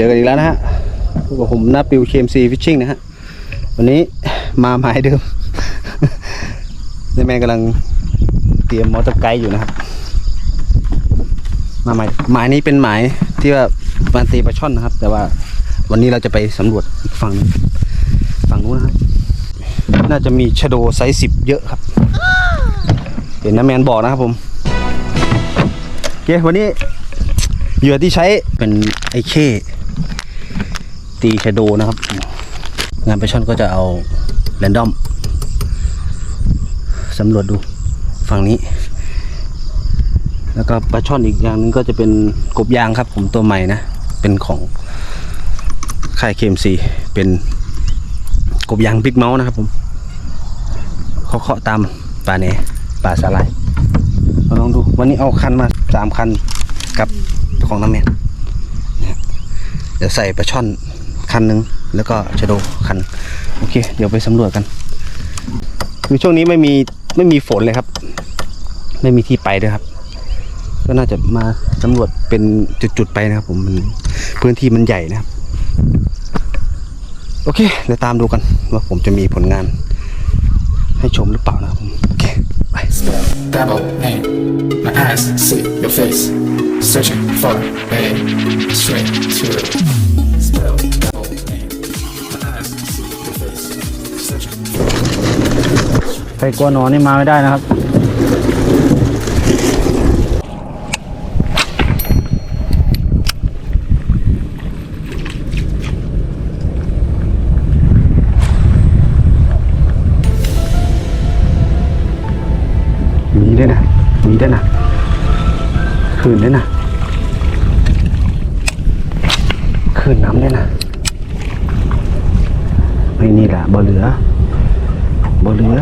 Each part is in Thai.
จอกันอีกแล้วนะฮะกับผมนาปิวเคมซีฟิชชิ่งนะฮะ วันนี้มาหมายเดิมในแมนกำลังเตรียมมอเตอร์ไกด์อยู่นะครับ มาหมายหมายนี้เป็นหมายที่ว่ามาตีปลาช่อนนะครับ แต่ว่าวันนี้เราจะไปสำรวจอีกฝั่งฝั่งนู้นนะครับน่าจะมีชโดไซส์สิบเยอะครับ เห็นน้าแมนบอกนะครับผมโอเควันนี้เหยื่อที่ใช้เป็นไอเค ตีชโดนะครับ งานไปช่อนก็จะเอาแรนดอมสำรวจดูฝั่งนี้ แล้วก็ปลาช่อนอีกอย่างนึงก็จะเป็นกบยางครับ ผมตัวใหม่นะ เป็นของค่ายเคมซีเป็นกบยางบิ๊กเมาส์นะครับผมเคาะตามป่าเนป่าสาลายเราลองดูวันนี้เอาคันมาสามคันกับของน้ำแมนนะครับเดี๋ยวใส่ปลาช่อน คันหนึ่งแล้วก็ชะโดคันโอเค เดี๋ยวไปสำรวจกัน คือช่วงนี้ไม่มีไม่มีฝนเลยครับ ไม่มีที่ไปด้วยครับ ก็น่าจะมาสำรวจเป็นจุดๆไปนะครับ ผมมันพื้นที่มันใหญ่นะครับ โอเคเดี๋ยวตามดูกันว่าผมจะมีผลงาน ให้ชมหรือเปล่านะครับผมโอเคไป Double name my eyes see your face searching for a straight to spell ใครกลัวหนอนนี่มาไม่ได้นะครับ มีด้วยนะ มีด้วยนะ คืนด้วยนะ คืนน้ำด้วยนะไม่นี่แหละบ่เหลือบ่เหลือ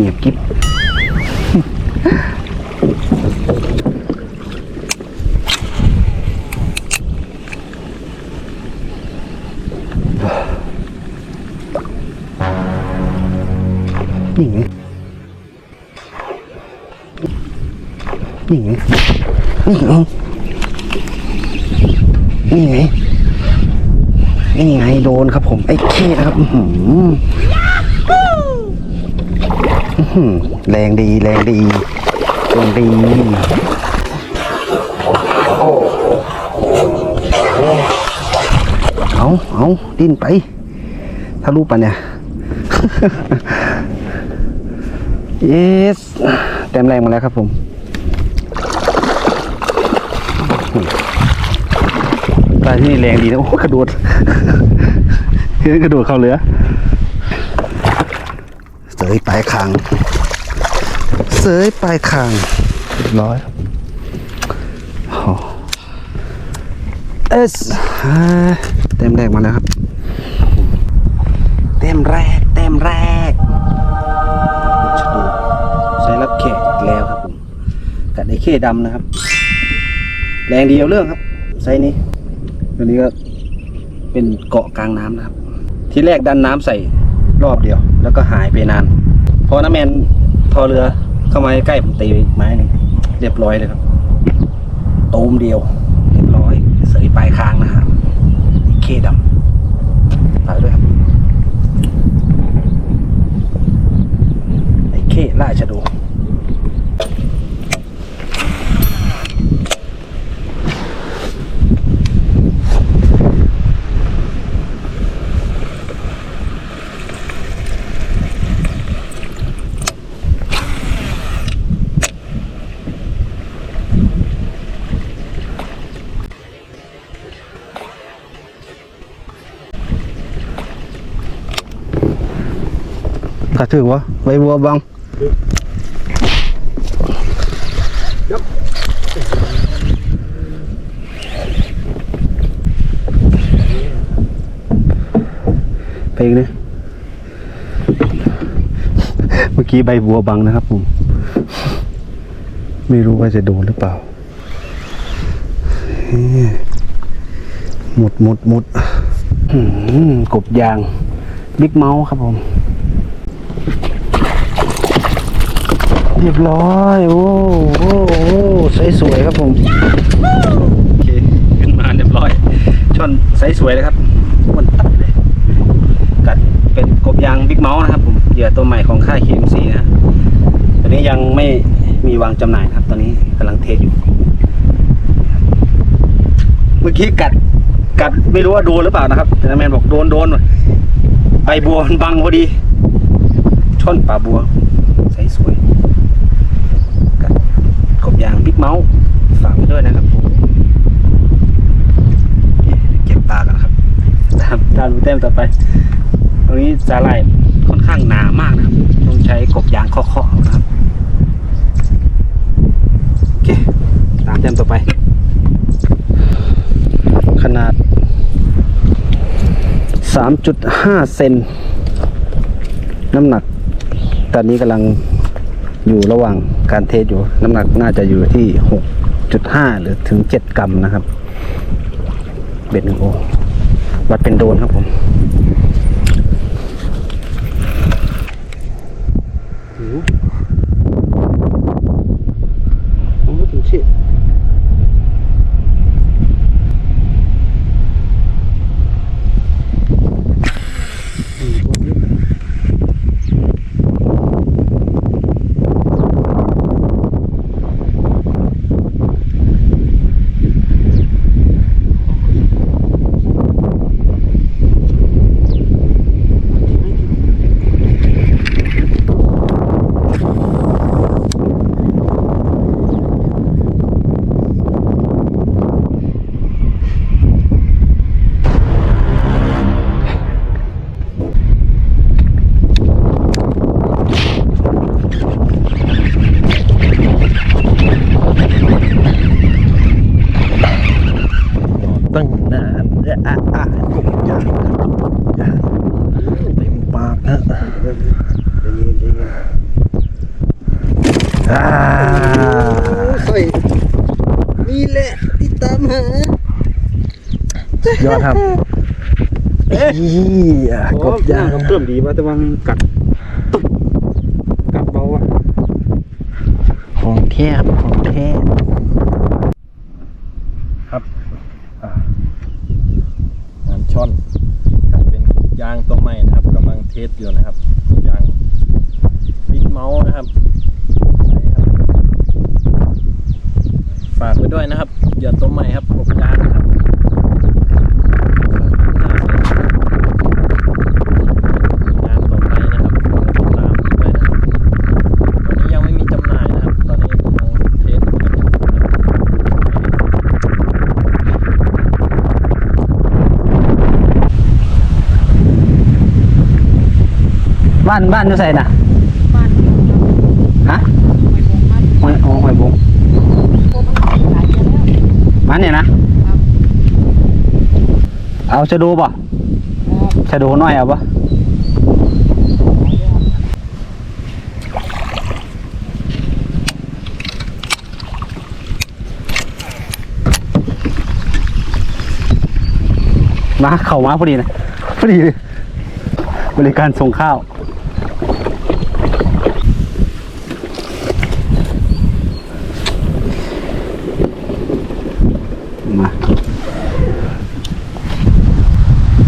เงียบกิ๊บนี่ไงนี่ไงนี่ไงนี่ไงนี่ไงโดนครับผมไอ้เคนะครับ อื้อหืออื้อหือ แรงดีแรงดีแรงดีเอาเอาดิ้นไป ถ้ารู้ปะเนี่ยเยสเต็มแรงมาแล้วครับผมปลาที่นี่แรงดีนะโอ้กระโดดเฮ้ยกระโดดเข้าเรือ เสยปลายคางเสยปลายคางเรียบร้อยครับโอ้เอสอ่าเต็มแรกมาแล้วครับ เต็มแรก เต็มแรกชะดูใช้รับแขกอีกแล้วครับผมกัดไอ้เข้ดำนะครับ แรงดีเอาเรื่องครับไซส์นี้ตัวนี้ก็เป็นเกาะกลางน้ำนะครับ ทีแรกดันน้ำใส่ รอบเดียว แล้วก็หายไปนานพอน้าแมนทอเรือเข้ามาใกล้ผมตีไปอีกไม้หนึ่งเรียบร้อยเลยครับตูมเดียว เรียบร้อยเสยปลายคางนะครับเคดำฝากด้วยครับไอ้เคล่าชะดู ถือวะไว้บัวบังไปอีกนะเมื่อกี้ใบบัวบังนะครับผม ไม่รู้ว่าจะโดนหรือเปล่า หมดหมดหมดกบยาง บิ๊กเมาส์ครับผม เรียบร้อย โอ้โอ้โอ้สวยครับผมโอเคขึ้นมาเรียบร้อย ช่อนไซส์สวยเลยครับมันตัดเลย กัดเป็นกบยางบิ๊กเมาส์นะครับผมเหยื่อตัวใหม่ของค่าย KMC นะตอนนี้ยังไม่มีวางจำหน่ายนะครับ ตอนนี้กำลังเทสอยู่ เมื่อกี้กัด กัดไม่รู้ว่าโดนหรือเปล่านะครับแต่นายแมนบอกโดนโดนใบบัวมันบังพอดี ช่อนป่าบัวใสสวยกัดกบยางบิ๊ก เมาส์ฝากไว้ด้วยนะครับผมเก็บปลากันนะครับตามตามดูแต้มต่อไป ตรงนี้สาหร่ายค่อนข้างหนามากนะครับ ต้องใช้กบยางเคาะๆเอานะครับโอเคตามแต้มต่อไป ขนาด 3.5 เซนน้ำหนัก ตอนนี้กำลัง อยู่ระหว่างการเทสอยู่ น้ำหนักน่าจะอยู่ที่ 6.5 หรือถึง 7 กรัมนะครับ เบ็ดหนึ่งโอวัดเป็นโดนครับผมโอ้โหถึงที่อื ตั้งนานอะอะอะกบยางยางเต็มปากฮะอ่านี่แหละที่ตามหายอดครับอีอะกบยางเพิ่มดีว่าแต่ว่ามันกัดกัดเบาอะของแท้คบของแท้คบอะ ท่อนครับเป็นยางตัวใหม่นะครับกำลังเทสอยู่นะครับกบยางบิ๊กเมาส์นะครับใช่ครับ ฝากไว้ด้วยนะครับเหยื่อตัวใหม่ครับกบยางนะครับงานต่อไปนะครับติดตามด้วยนะครับตอนนี้ยังไม่มีจำหน่ายนะครับ ตอนนี้กำลังเทสกันอยู่นะครับ บ้านบ้านอยู่ใส่น่ะบ้านเดียวครับฮะหอยบงบ้านหอยอ๋อหอยบงโคมันขายหลายเดือนแล้วมันเนี่ยนะครับเอาจะดูป่ะอ๋อจะดูหน่อยเอาป่ะมาเข้ามาพอดีนะพอดีเลยบริการส่งข้าว มา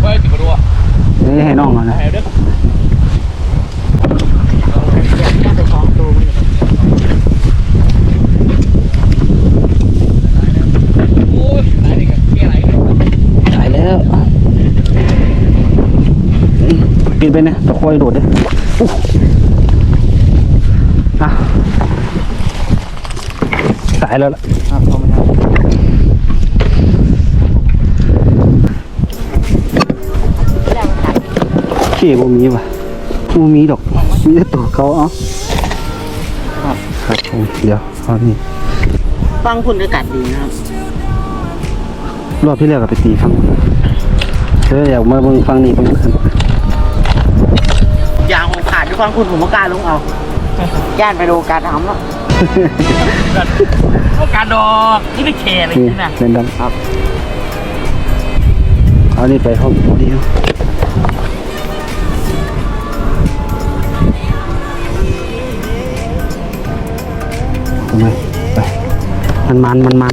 เฮ้ยปิดประตูอะนี่ให้น้องก่อนนะ แหวเด้อมาแต่ของตัวมันอยู่โอ้ยไหนนี่กันเกี่ยอะไรเนี่ยตายแล้วปิดไปนะตะคอยโดดเลย อู้อะตายแล้วล่ะครับเขาไม่ทำขี้บ่มีว่ะบ่มีดอกมีแต่ตัวเขาเอาครับครับผมเดี๋ยวเอานี่ฟังคุณก็กัดดีนะครับ รอบที่แล้วก็ไปตีฟังเธออยากมาเบิ่งฟังนี่เบิ่งคัน ยางผมขาดด้วยฟังคุณผมก็กล้าลงเอาย่านไปดูการทำแล้วพวกการดอกที่ไม่แคร์อะไรนี่นี่นะเล่นดังครับเอานี่ไปห้องเดียวทำไมไปมันมันมันมัน